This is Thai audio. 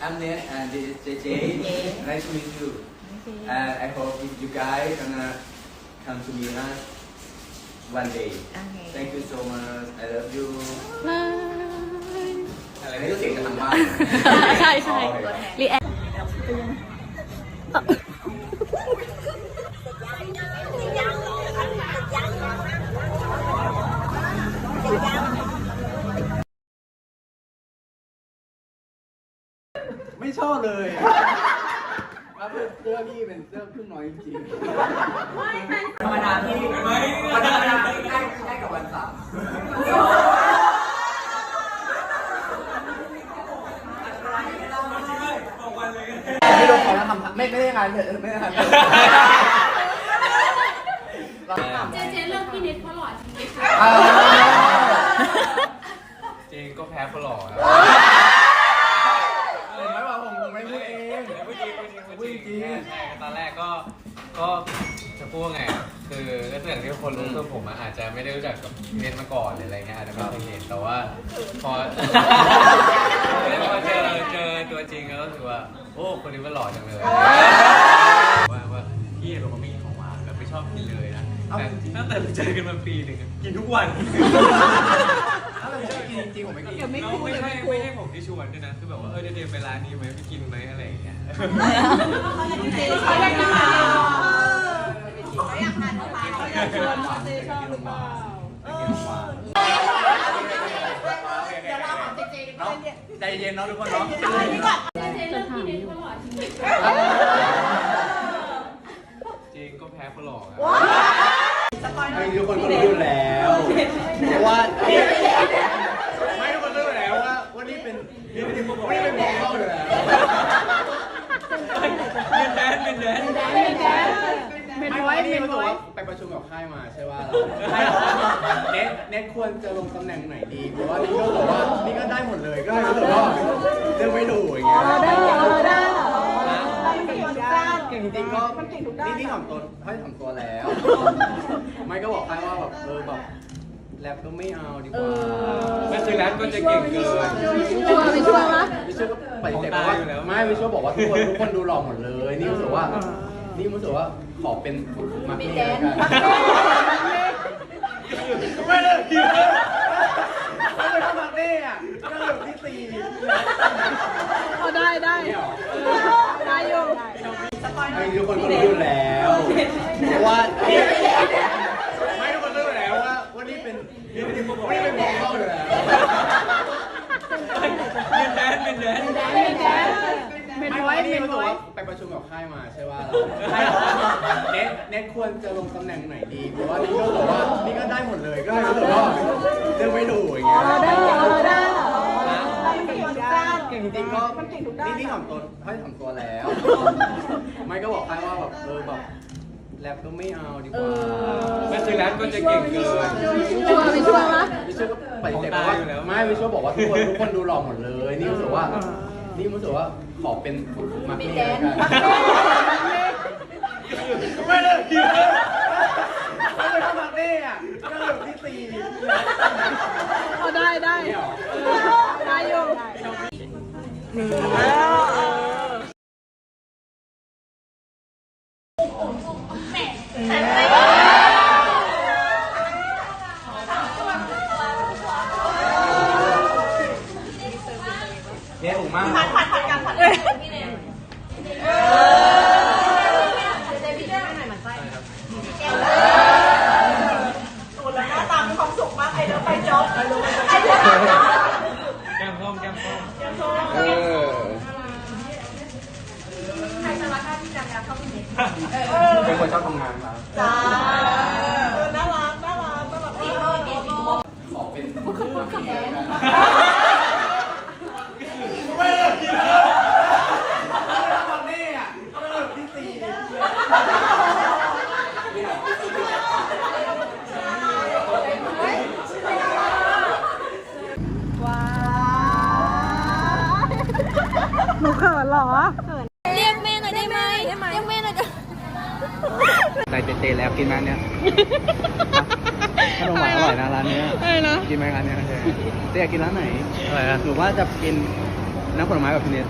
I'm Ned and this is JJ. Nice to meet you. And I hope if you guys gonna come to Milan one day. Okay. Thank you so much. I love you. บายอะไรนี่ก็เสียงจากทางบ้านใช่ใช่อ๋อโอเครีแอคไม่ชอบเลยว่าเสื้อพี่เป็นเสื้อพึ่งน้อยจริงๆธรรมดาพี่วันธรรมดาพี่ใกล้ใกล้กับวันเสาร์ โดนเขาแล้วทำไม่ไม่ได้งานเถอะไม่ได้งานเจเจเลือกพี่นิดเพราะหล่อจริงๆค่ะอ่าจริงก็แพ้คนหล่อครับผมไม่บอกผมผมไม่พูดเองพูดจริงพูดจริงพูดจริงพูดจริงใช่ตอนแรกก็ก็จะ พูดว่าไงอะคือก็อย่างที่คนรู้คือผมอะอาจจะไม่ได้รู้จักกับเน้นมาก่อนหรืออะไรเงี้ยอาจจะไม่เคยเห็นแต่ว่าพอพอเจอเจอตัวจริงแล้วรู้สึกว่า โอ้คนนี้มันหล่อจังเลยว่าว่าพี่เป็นคนไม่กินของหวานแบบไม่ชอบกินเลยนะแต่ตั้งแต่เจอกันมาปีหนึ่งอะกินทุกวัน ถ้าเป็นผมกินจริงๆผมไม่กิน ไม่ไม่ใช่ไม่ใช่ผมที่ชวนด้วยนะ คือแบบว่า เออเดี๋ยวเดี๋ยวไปร้านนี้ไหมไปกินไหมอะไรอย่างเงี้ย เขาอยากกินมา ใจเย็นเนาะทุกคนเนาะเจเจเลือกพี่เพราะหล่อจริงๆจริงก็แพ้คนหลอครับไม่ทุกคนก็รู้อยู่แล้วเพราะว่าไม่ทุกคนรู้อยู่แล้วว่าว่านี่เป็นนี่เป็นนี่เป็นของเข้าอยู่แล้วเป็นแดนเป็นแดนเป็นแดน ไว้เป็นไว้ไปประชุมกับค่ายมาใช่ว่าเราค่ายบอกว่าเน็ตเน็ตควรจะลงตำแหน่งไหนดีเพราะว่านี่ก็บอกว่านี่ก็ได้หมดเลยก็เลยรู้สึกว่าเลือกไม่ถูกอย่างเงี้ยได้ได้เก่งจริงๆก็นี่นี่ถ่อมตัวให้ถ่อมตัวแล้ว ไม่ก็บอกใครว่าแบบเออแบบแรปก็ไม่เอาดีกว่าไม่คือแรปก็จะเก่งเกินชัวร์ไม่ชัวร์นะวิชวก็ปฏิเสธว่าไม่วิชวบอกว่าทุกคนทุกคนดูหล่อหมดเลย นี่รู้สึกว่า นี่รู้สึกว่าขอเป็นมาร์เก็ตแล้วกันไม่เลยไม่เลยถ้ามาร์เก็ตอะก็แบบที่สี่เอาได้ได้ได้อยู่ไม่ทุกคนก็รู้แล้วว่าไม่ทุกคนรู้แล้วว่าว่านี่เป็นนี่เป็นนี่เป็นของเขาอยู่แล้วเป็นแดนเป็นแดนเป็น ไว้เป็นไว้ไปประชุมกับค่ายมาใช่ว่าเราค่ายบอกว่าเน็ตเน็ตควรจะลงตำแหน่งไหนดีเพราะว่านี่ก็บอกว่านี่ก็ได้หมดเลยก็เลยรู้สึกว่าเลือกไม่ถูกอย่างเงี้ยได้ได้เก่งจริงๆก็นี่นี่ถ่อมตัวให้ถ่อมตัวแล้ว ไม่ก็บอกใครว่าแบบเออแบบแรปก็ไม่เอาดีกว่าไม่คือแรปก็จะเก่งเกิน ชัวร์ไม่ชัวร์นะวิชวก็ปฏิเสธว่าไม่วิชวบอกว่าทุกคนทุกคนดูหล่อหมดเลย นี่รู้สึกว่า นี่รู้สึกว่า ขอเป็นมาร์เก็ตแล้วกันไม่เลยไม่เลยถ้ามาร์เก็ตอะก็แบบที่สี่เอาได้ได้ได้อยู่เนี่ยถูกมากแก้มส้มแก้มส้มเออเป็นคนชอบทำงานครับน่ารักน่ารักน่ารักขอเป็นมาร์เก็ตแล้วกันไม่เลยทำนี่อะก็แบบที่สี่ ว้าว นูเขินเหรอ เรียกแม่หน่อยได้ไหมเรียกแม่หน่อยได้ ได้เจเจแล้วกินไหมเนี่ย ขนมหวานอร่อยนะร้านเนี้ยอะไรนะกินไหมร้านเนี้ยเจอยากกินร้านไหน อะไรนะหนูว่าจะกินน้ำผลไม้กับพี่เนส